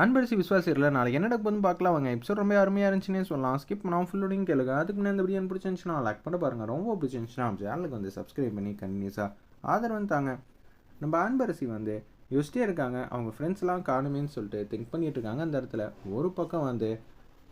அன்பரிசி விஸ்வாசியரில் நாளைக்கு என்ன நடக்குதுன்னு பார்க்கலாம். வாங்க எபிசோட் ரொம்ப அருமையாக இருந்துச்சுன்னே சொல்லலாம். ஸ்கிப் பண்ணாமல் ஃபுல்லோடையும் கேளுங்க. அதுக்கு முன்னாடி இந்த வீடியோ பிடிச்சிருந்துச்சுன்னா லைக் பண்ண பாருங்கள் ரொம்ப பிடிச்சிருந்துச்சுன்னா நம்ம சேனலுக்கு வந்து சப்ஸ்கிரைப் பண்ணி கண்டினியூஸாக ஆதரவு தாங்க. நம்ம அன்பரசி வந்து யோசிச்சிட்டே இருக்காங்க. அவங்க ஃப்ரெண்ட்ஸ்லாம் காணுமேன்னு சொல்லிட்டு திங்க் பண்ணிட்டு இருக்காங்க. அந்த இடத்துல ஒரு பக்கம் வந்து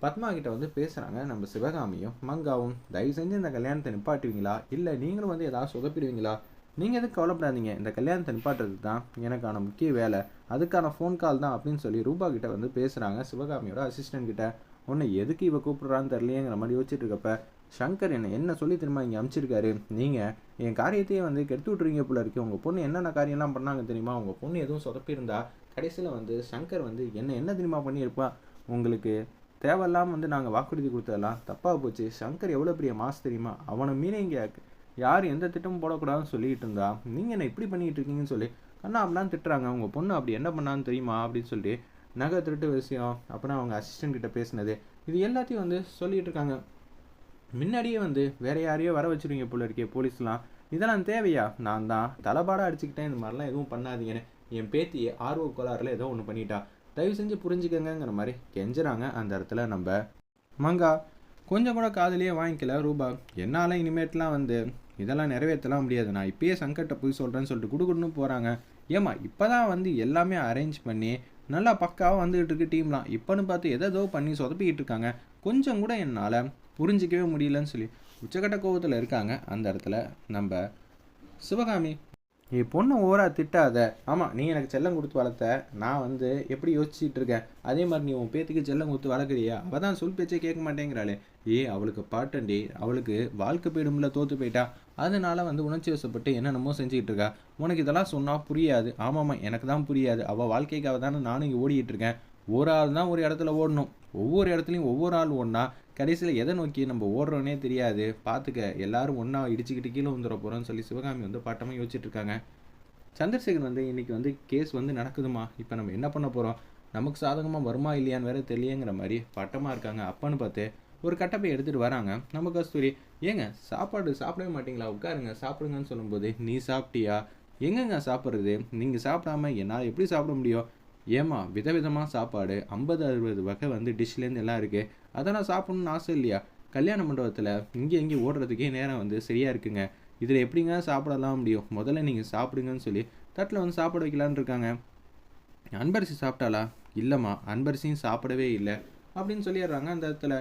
பத்மா கிட்ட வந்து பேசுகிறாங்க நம்ம சிவகாமியும் மங்காவும் தயவு செஞ்சு இந்த கல்யாணத்தை நிப்பாட்டுவீங்களா? இல்லை நீங்களும் வந்து ஏதாவது சொதப்பிடுவீங்களா? நீங்கள் எதுக்கு கவலைப்படாதீங்க. இந்த கல்யாணத்தை நிப்பாட்டுறது தான் எனக்கான முக்கிய வேலை. அதுக்கான ஃபோன் கால் தான் அப்படின்னு சொல்லி ரூபா கிட்ட வந்து பேசுகிறாங்க சிவகாமியோட அசிஸ்டன்ட் கிட்ட. உன்னை எதுக்கு இவ கூப்பிட்றான்னு தெரியலையேங்கிற மாதிரி யோசிச்சுட்டு இருக்கப்ப சங்கர் என்ன என்ன சொல்லி திரும்ப இங்கே அமுச்சிருக்காரு? நீங்கள் என் காரியத்தையே வந்து கெடுத்து விட்றீங்க போல இருக்கு. உங்கள் பொண்ணு என்னென்ன காரியம்லாம் பண்ணாங்க தெரியுமா? உங்கள் பொண்ணு எதுவும் சொதப்பியிருந்தா கடைசியில் வந்து சங்கர் வந்து என்ன என்ன தெரியுமா பண்ணியிருப்பா? உங்களுக்கு தேவையில்லாமல் வந்து நாங்கள் வாக்குறுதி கொடுத்ததெல்லாம் தப்பாக போச்சு. சங்கர் எவ்வளோ பெரிய மாஸ் தெரியுமா? அவனை மீனே இங்கே யார் எந்த திட்டமும் போடக்கூடாதுன்னு சொல்லிட்டு இருந்தா நீங்கள் என்ன இப்படி பண்ணிட்டு இருக்கீங்கன்னு சொல்லி கண்ணா அப்படிலாம் திட்டுறாங்க. உங்கள் பொண்ணு அப்படி என்ன பண்ணான்னு தெரியுமா? அப்படின்னு சொல்லி நகை திருட்டு விஷயம் அப்புறம் அவங்க அசிஸ்டன்ட் கிட்ட பேசினது இது எல்லாத்தையும் வந்து சொல்லிட்டு இருக்காங்க. முன்னாடியே வந்து வேற யாரையோ வர வச்சிருவீங்க போல இருக்கே போலீஸ்லாம். இதெல்லாம் தேவையா? நான் தான். தலைபாடாக அடிச்சுக்கிட்டேன். இந்த மாதிரிலாம் எதுவும் பண்ணாதீங்கன்னு என் பேத்தி ஆர்வ கோளாறுல ஏதோ ஒன்று பண்ணிட்டா. தயவு செஞ்சு புரிஞ்சுக்கங்கிற மாதிரி கெஞ்சுறாங்க அந்த இடத்துல நம்ம மங்கா. கொஞ்சம் கூட காதலியே வாங்கிக்கல ரூபா. என்னால் இனிமேட்லாம் வந்து இதெல்லாம் நிறைவேற்றலாம் முடியாது. நான் இப்பயே சங்கட்டை போய் சொல்கிறேன்னு சொல்லிட்டு கொடுக்கணும் போகிறாங்க ஏமா இப்போ தான் வந்து எல்லாமே அரேஞ்ச் பண்ணி நல்லா பக்காவாக வந்துகிட்டு இருக்கு டீம்லாம் இப்போன்னு பார்த்து எதோ பண்ணி சொதப்பிக்கிட்டு இருக்காங்க. கொஞ்சம் கூட என்னால் புரிஞ்சிக்கவே முடியலன்னு சொல்லி உச்சக்கட்ட கோபத்தில் இருக்காங்க. அந்த இடத்துல நம்ம சிவகாமி என் பொண்ணு ஓரா திட்டாத. ஆமாம் நீ எனக்கு செல்லம் கொடுத்து வளர்த்த. நான் வந்து எப்படி யோசிச்சுட்டு இருக்கேன்? அதே மாதிரி நீ உன் பேத்துக்கு செல்லம் கொடுத்து வளர்க்குறியா? அவள் தான் சொல் பேச்சே கேட்க மாட்டேங்கிறாளே. ஏ அவளுக்கு பாட்டண்டி அவளுக்கு வாழ்க்கை போயிடும்ல தோத்து போயிட்டா. அதனால வந்து உணர்ச்சி வசப்பட்டு என்னென்னமோ செஞ்சுக்கிட்டு இருக்கா. உனக்கு இதெல்லாம் சொன்னால் புரியாது. ஆமாம்மா எனக்கு தான் புரியாது. அவள் வாழ்க்கைக்காக தானே நானும் இங்கே ஓடிக்கிட்டு இருக்கேன். ஒரு ஆள் தான் ஒரு இடத்துல ஓடணும். ஒவ்வொரு இடத்துலையும் ஒவ்வொரு ஆள் ஒன்றா கடைசியில் எதை நோக்கி நம்ம ஓடுறோன்னே தெரியாது. பார்த்துக்க எல்லாரும் ஒன்றா இடிச்சுக்கிட்டு கீழே வந்துட போகிறோன்னு சொல்லி சிவகாமி வந்து பாட்டமாக யோசிச்சுட்டு இருக்காங்க. சந்திரசேகர் வந்து இன்றைக்கி வந்து கேஸ் வந்து நடக்குதுமா இப்போ நம்ம என்ன பண்ண போகிறோம் நமக்கு சாதகமாக வருமா இல்லையான்னு வேற தெரியங்கிற மாதிரி பட்டமாக இருக்காங்க. அப்பன்னு பார்த்து ஒரு கட்டப்பை எடுத்துகிட்டு வராங்க. நம்ம கஸ்தூரி ஏங்க சாப்பாடு சாப்பிடவே மாட்டீங்களா? உட்காருங்க சாப்பிடுங்கன்னு சொல்லும்போது நீ சாப்பிட்டியா? எங்கெங்க சாப்பிட்றது? நீங்கள் சாப்பிடாம என்னால் எப்படி சாப்பிட முடியும்? ஏமா விதவிதமாக சாப்பாடு ஐம்பது அறுபது வகை வந்து டிஷ்லேருந்து எல்லாம் இருக்குது அதை நான் சாப்பிட்ணுன்னு ஆசை இல்லையா? கல்யாண மண்டபத்தில் இங்கே எங்கேயும் ஓடுறதுக்கே நேரம் வந்து சரியாக இருக்குங்க. இதில் எப்படிங்க சாப்பிடலாம் முடியும்? முதல்ல நீங்கள் சாப்பிடுங்கன்னு சொல்லி தட்டில் வந்து சாப்பிட வைக்கலான்னு இருக்காங்க. அன்பரிசி சாப்பிட்டாளா? இல்லைம்மா அன்பரிசியும் சாப்பிடவே இல்லை. அப்படின்னு சொல்லிடுறாங்க அந்த இடத்துல.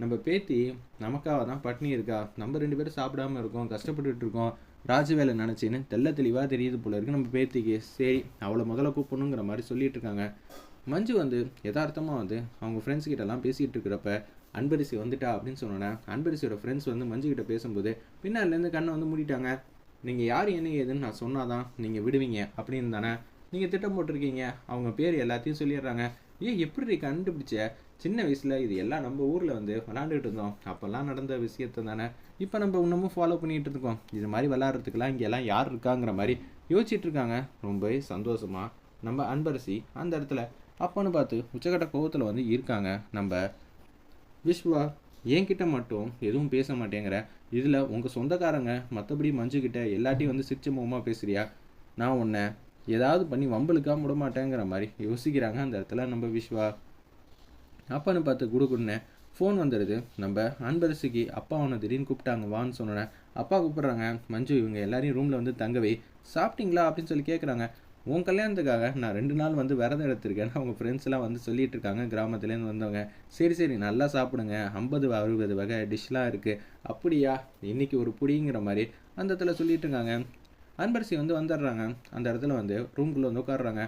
நம்ம பேத்தி நமக்காக தான் பட்னி இருக்கா? நம்ம ரெண்டு பேரும் சாப்பிடாம இருக்கோம் கஷ்டப்பட்டுட்டு இருக்கோம். ராஜு வேலை நினச்சின்னு தெல்ல தெளிவாக தெரியுது போல இருக்கு நம்ம பேத்திக்கு. சரி அவளை முதல்ல கூப்பிடணுங்கிற மாதிரி சொல்லிட்டு இருக்காங்க. மஞ்சு வந்து யதார்த்தமாக வந்து அவங்க ஃப்ரெண்ட்ஸ் கிட்டலாம் பேசிகிட்டு இருக்கிறப்ப அன்பரிசி வந்துட்டா அப்படின்னு சொன்னோன்னே அன்பரிசியோட ஃப்ரெண்ட்ஸ் வந்து மஞ்சு கிட்ட பேசும்போது பின்னாடிலேருந்து கண்ணை வந்து மூடிட்டாங்க. நீங்கள் யார் என்ன ஏதுன்னு நான் சொன்னாதான் நீங்கள் விடுவீங்க அப்படின்னு தானே. நீங்கள் திட்டம் போட்டிருக்கீங்க. அவங்க பேர் எல்லாத்தையும் சொல்லிடுறாங்க. ஏன் எப்படி கண்டுபிடிச்ச? சின்ன வயசில் இது எல்லாம் நம்ம ஊரில் வந்து விளாண்டுட்டு இருந்தோம். அப்போல்லாம் நடந்த விஷயத்தை தானே. இப்போ நம்ம இன்னமும் ஃபாலோ பண்ணிகிட்டு இருக்கோம். இது மாதிரி விளாட்றதுக்கெல்லாம் இங்கெல்லாம் யார் இருக்காங்கிற மாதிரி யோசிச்சுட்டு இருக்காங்க. ரொம்பவே சந்தோஷமாக நம்ம அன்பரசி அந்த இடத்துல அப்போன்னு பார்த்து உச்சக்கட்ட கோபத்தில் வந்து இருக்காங்க. நம்ம விஸ்வா என்கிட்ட மட்டும் எதுவும் பேச மாட்டேங்கிற. இதில் உங்கள் சொந்தக்காரங்க மற்றபடி மஞ்சுக்கிட்ட எல்லாத்தையும் வந்து சிரிச்ச முகமாக பேசுகிறியா நான் உன்னை ஏதாவது பண்ணி வம்பலுக்காக விட மாட்டேங்கிற மாதிரி யோசிக்கிறாங்க அந்த இடத்துல நம்ம விஸ்வா அப்பான்னு பார்த்து குடுக்குன்னு ஃபோன் வந்துடுது நம்ம அன்பரசிக்கு அப்பா அவனை திடீர்னு கூப்பிட்டாங்க வான்னு சொன்னேன் அப்பா கூப்பிட்றாங்க மஞ்சு இவங்க எல்லாரையும் ரூமில் வந்து தங்கவே சாப்பிட்டீங்களா? அப்படின்னு சொல்லி கேட்குறாங்க உன் கல்யாணத்துக்காக நான் ரெண்டு நாள் வந்து விரதம் எடுத்திருக்கேன் அவங்க ஃப்ரெண்ட்ஸ்லாம் வந்து சொல்லிட்டு இருக்காங்க கிராமத்துலேருந்து வந்தவங்க. சரி சரி நல்லா சாப்பிடுங்க. ஐம்பது அறுபது வகை டிஷ்லாம் இருக்குது அப்படியா? இன்றைக்கி ஒரு புடிங்கிற மாதிரி அந்த இடத்துல சொல்லிட்டு இருக்காங்க. அன்பரசி வந்து வந்துடுறாங்க. அந்த இடத்துல வந்து ரூம்குள்ளே வந்து உட்காடுறாங்க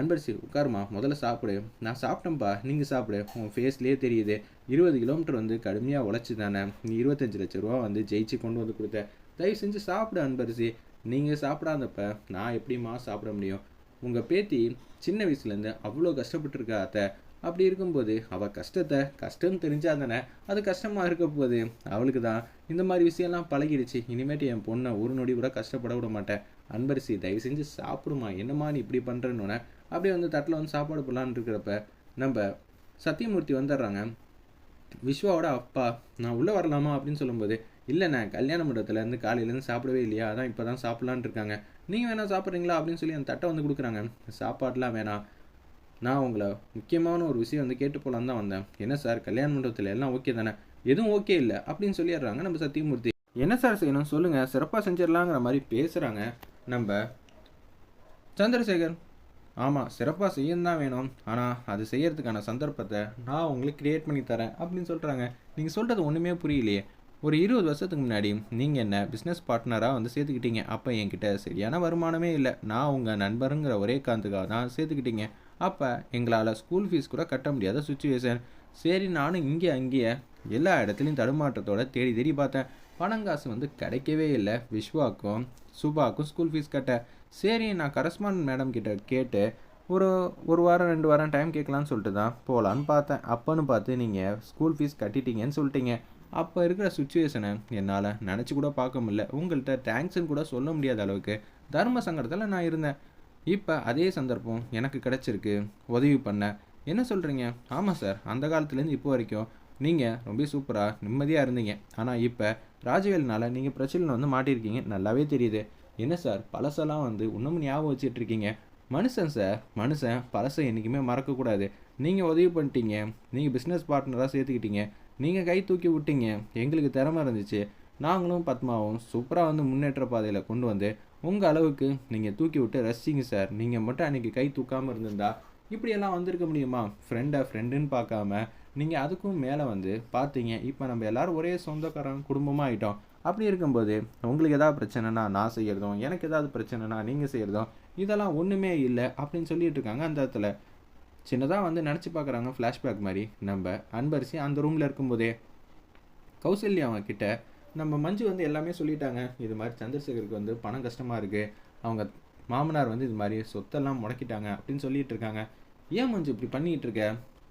அன்பரசி உட்காருமா? முதல்ல சாப்பிடு. நான் சாப்பிட்டேன்ப்பா நீங்கள் சாப்பிடு. உன் ஃபேஸ்லேயே தெரியுது. இருபது கிலோமீட்டர் வந்து கடுமையாக உழைச்சி தானே. நீ இருபத்தஞ்சி லட்ச ரூபா வந்து ஜெயிச்சு கொண்டு வந்து கொடுத்த. தயவு செஞ்சு சாப்பிடு அன்பரசி நீங்கள் சாப்பிடாதப்ப நான் எப்படிம்மா சாப்பிட முடியும்? உங்கள் பேத்தி சின்ன வயசுலேருந்து அவ்வளோ கஷ்டப்பட்டுருக்கா அத்தை. அப்படி இருக்கும்போது அவள் கஷ்டத்தை கஷ்டம்னு தெரிஞ்சா தானே அது கஷ்டமாக இருக்க போகுது. அவளுக்கு தான் இந்த மாதிரி விஷயம்லாம் பழகிடுச்சு. இனிமேட்டு என் பொண்ணை ஒரு நொடி கூட கஷ்டப்பட விட மாட்டேன். அன்பரிசி தயவு செஞ்சு சாப்பிடுமா. என்னம்மா நீ இப்படி பண்ணுறேன்னு அப்படியே வந்து தட்டில் வந்து சாப்பாடு போடலான்னு இருக்கிறப்ப நம்ம சத்தியமூர்த்தி வந்துடுறாங்க. விஸ்வாவோட அப்பா நான் உள்ளே வரலாமா? அப்படின்னு சொல்லும்போது இல்லைண்ணே கல்யாண மண்டபத்துலேருந்து காலையிலேருந்து சாப்பிடவே இல்லையா? அதான் இப்போ தான் சாப்பிட்லான்னு இருக்காங்க. நீங்கள் வேணால் சாப்பிட்றீங்களா? அப்படின்னு சொல்லி அந்த தட்டை வந்து கொடுக்குறாங்க. சாப்பாடெலாம் வேணாம். நான் உங்களை முக்கியமான ஒரு விஷயம் வந்து கேட்டு போகலான்னு தான் வந்தேன். என்ன சார் கல்யாண மண்டபத்தில் எல்லாம் ஓகே தானே? எதுவும் ஓகே இல்லை. அப்படின்னு சொல்லிடுறாங்க நம்ம சத்தியமூர்த்தி. என்ன சார் செய்யணும்? சொல்லுங்கள் சிறப்பாக செஞ்சிடலாங்கிற மாதிரி பேசுகிறாங்க நம்ம சந்திரசேகர். ஆமாம் சிறப்பாக செய்யணும் தான் வேணும். ஆனால் அது செய்யறதுக்கான சந்தர்ப்பத்தை நான் உங்களுக்கு கிரியேட் பண்ணி தரேன் அப்படின்னு சொல்கிறாங்க நீங்கள் சொல்கிறது ஒன்றுமே புரியலையே. ஒரு இருபது வருஷத்துக்கு முன்னாடி நீங்கள் என்ன பிஸ்னஸ் பார்ட்னராக வந்து சேர்த்துக்கிட்டீங்க. அப்போ என்கிட்ட சரியான வருமானமே இல்லை. நான் உங்கள் நண்பருங்கிற ஒரே காந்துக்காக தான் சேர்த்துக்கிட்டீங்க. அப்போ எங்களால் ஸ்கூல் ஃபீஸ் கூட கட்ட முடியாத சுச்சுவேஷன் சரி நானும் இங்கே அங்கேயே எல்லா இடத்துலையும் தடுமாற்றத்தோட தேடி தேடி பார்த்தேன். பணங்காசு வந்து கிடைக்கவே இல்லை. விஸ்வாக்கும் சுபாக்கும் ஸ்கூல் ஃபீஸ் கட்ட. சரி நான் கரஸ்பாண்ட் மேடம் கிட்ட கேட்டு ஒரு ஒரு வாரம் ரெண்டு வாரம் டைம் கேட்கலான்னு சொல்லிட்டு தான் போகலான்னு பார்த்தேன். அப்போன்னு பார்த்து நீங்கள் ஸ்கூல் ஃபீஸ் கட்டிட்டீங்கன்னு சொல்லிட்டீங்க. அப்போ இருக்கிற சுச்சுவேஷனை என்னால் நினச்சி கூட பார்க்க முடியல. உங்கள்கிட்ட தேங்க்ஸ்ன்னு கூட சொல்ல முடியாத அளவுக்கு தர்ம சங்கடத்தில் நான் இருந்தேன். இப்போ அதே சந்தர்ப்பம் எனக்கு கிடச்சிருக்கு. உதவி பண்ண. என்ன சொல்கிறீங்க ஆமாம் சார் அந்த காலத்துலேருந்து இப்போ வரைக்கும் நீங்கள் ரொம்ப சூப்பராக நிம்மதியாக இருந்தீங்க. ஆனால் இப்போ ராஜவேலினால் நீங்கள் பிரச்சனையில் வந்து மாட்டியிருக்கீங்க. நல்லாவே தெரியுது. என்ன சார்? பழசெல்லாம் வந்து இன்னமும் ஞாபகம் வச்சுட்டு இருக்கீங்க மனுஷன் சார் மனுஷன் பழசை என்றைக்குமே மறக்கக்கூடாது. நீங்கள் உதவி பண்ணிட்டீங்க. நீங்கள் பிஸ்னஸ் பார்ட்னராக சேர்த்துக்கிட்டீங்க. நீங்கள் கை தூக்கி விட்டீங்க. எங்களுக்கு திறமை இருந்துச்சு. நாங்களும் பத்மாவும் சூப்பராக வந்து முன்னேற்ற பாதையில் கொண்டு வந்து உங்கள் அளவுக்கு நீங்கள் தூக்கி விட்டு ரசிச்சிங்க சார். நீங்கள் மட்டும் அன்றைக்கி கை தூக்காமல் இருந்திருந்தா இப்படியெல்லாம் வந்திருக்க முடியுமா? ஃப்ரெண்டை ஃப்ரெண்டுன்னு பார்க்காம நீங்கள் அதுக்கும் மேலே வந்து பார்த்தீங்க. இப்போ நம்ம எல்லாரும் ஒரே சொந்தக்காரன் குடும்பமாக ஆகிட்டோம் அப்படி இருக்கும்போது உங்களுக்கு எதாவது பிரச்சனைனா நான் செய்கிறதும் எனக்கு ஏதாவது பிரச்சனைனா நீங்கள் செய்கிறதும் இதெல்லாம் ஒன்றுமே இல்லை அப்படின்னு சொல்லிட்டு இருக்காங்க. அந்த இடத்துல சின்னதாக வந்து நினச்சி பார்க்குறாங்க ஃப்ளாஷ்பேக் மாதிரி. நம்ம அன்பரிசி அந்த ரூமில் இருக்கும்போதே கௌசல்யா அவங்கக்கிட்ட நம்ம மஞ்சு வந்து எல்லாமே சொல்லிட்டாங்க. இது மாதிரி சந்திரசேகருக்கு வந்து பணம் கஷ்டமாக இருக்குது அவங்க மாமனார் வந்து இது மாதிரி சொத்தெல்லாம் முடக்கிட்டாங்க அப்படின்னு சொல்லிட்டு இருக்காங்க. ஏன் மஞ்சு இப்படி பண்ணிகிட்டு இருக்க?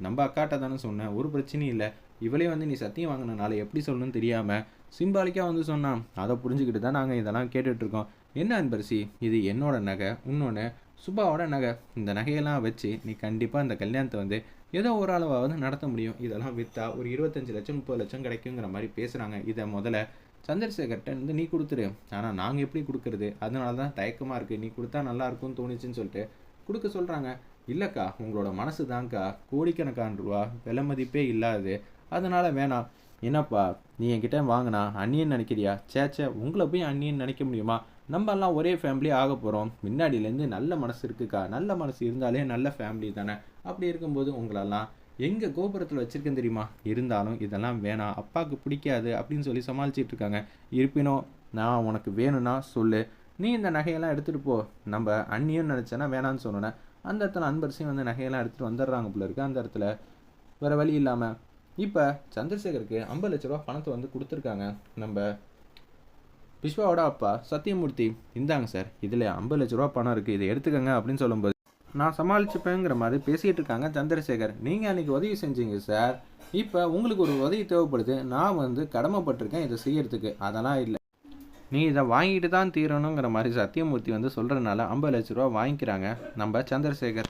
நம்ம அக்காட்ட தானே சொன்னேன். ஒரு பிரச்சனையும் இல்லை. இவளே வந்து நீ சத்தியம் வாங்கினனால எப்படி சொல்லணும்னு தெரியாமல் சிம்பாலிக்காக வந்து சொன்னான் அதை புரிஞ்சுக்கிட்டு தான் நாங்கள் இதெல்லாம் கேட்டுட்ருக்கோம் என்ன அன்பரிசி? இது என்னோட நகை இன்னொன்று சுபாவோட நகை. இந்த நகையெல்லாம் வச்சு நீ கண்டிப்பாக அந்த கல்யாணத்தை வந்து ஏதோ ஒரு வந்து நடத்த முடியும். இதெல்லாம் விற்றா ஒரு இருபத்தஞ்சி லட்சம் முப்பது லட்சம் கிடைக்குங்கிற மாதிரி பேசுகிறாங்க இதை முதல்ல சந்திரசேகர்கிட்ட இருந்து நீ கொடுத்துரு. ஆனால் நாங்கள் எப்படி கொடுக்குறது? அதனால தான் தயக்கமாக இருக்குது நீ கொடுத்தா நல்லா இருக்கும்னு தோணுச்சுன்னு சொல்லிட்டு கொடுக்க சொல்கிறாங்க இல்லைக்கா உங்களோட மனசு தான்க்கா. கோடிக்கணக்கான ரூபா விலை மதிப்பே இல்லாது அதனால் வேணாம். என்னப்பா நீ என்கிட்ட வாங்கினா அண்ணியன் நினைக்கிறியா? சேச்சே உங்களை போய் அண்ணியன் நினைக்க முடியுமா? நம்ம எல்லாம் ஒரே ஃபேமிலி ஆக போகிறோம் முன்னாடியிலேருந்து நல்ல மனசு இருக்குக்கா. நல்ல மனசு இருந்தாலே நல்ல ஃபேமிலி தானே. அப்படி இருக்கும்போது உங்களெல்லாம் எங்கே கோபுரத்தில் வச்சுருக்கேன் தெரியுமா? இருந்தாலும் இதெல்லாம் வேணாம். அப்பாவுக்கு பிடிக்காது அப்படின்னு சொல்லி சமாளிச்சிட்டு இருக்காங்க. இருப்பினும் நான் உனக்கு வேணும்னா சொல்லு. நீ இந்த நகையெல்லாம் எடுத்துகிட்டு போ. நம்ம அண்ணியும் நினச்சேன்னா வேணான்னு சொன்னேன் அந்த இடத்துல அன்பரசையும் வந்து நகையெல்லாம் எடுத்துகிட்டு வந்துடுறாங்க போல இருக்கு. அந்த இடத்துல வேறு வழி இல்லாமல் இப்போ சந்திரசேகருக்கு ஐம்பது லட்ச ரூபா பணத்தை வந்து கொடுத்துருக்காங்க. நம்ம விஸ்வாவோட அப்பா சத்தியமூர்த்தி. இந்தாங்க சார் இதில் ஐம்பது லட்ச ரூபா பணம் இருக்குது இதை எடுத்துக்கங்க அப்படின்னு சொல்லும்போது நான் சமாளிச்சுப்பேங்கிற மாதிரி பேசிகிட்டு இருக்காங்க சந்திரசேகர். நீங்கள் அன்றைக்கி உதவி செஞ்சீங்க சார். இப்போ உங்களுக்கு ஒரு உதவி தேவைப்படுது. நான் வந்து கடமைப்பட்டிருக்கேன் இதை செய்யறதுக்கு. அதெல்லாம் இல்லை. நீ இதை வாங்கிட்டு தான் தீரணுங்கிற மாதிரி சத்தியமூர்த்தி வந்து சொல்கிறனால ஐம்பது லட்ச ரூபா வாங்கிக்கிறாங்க நம்ம சந்திரசேகர்.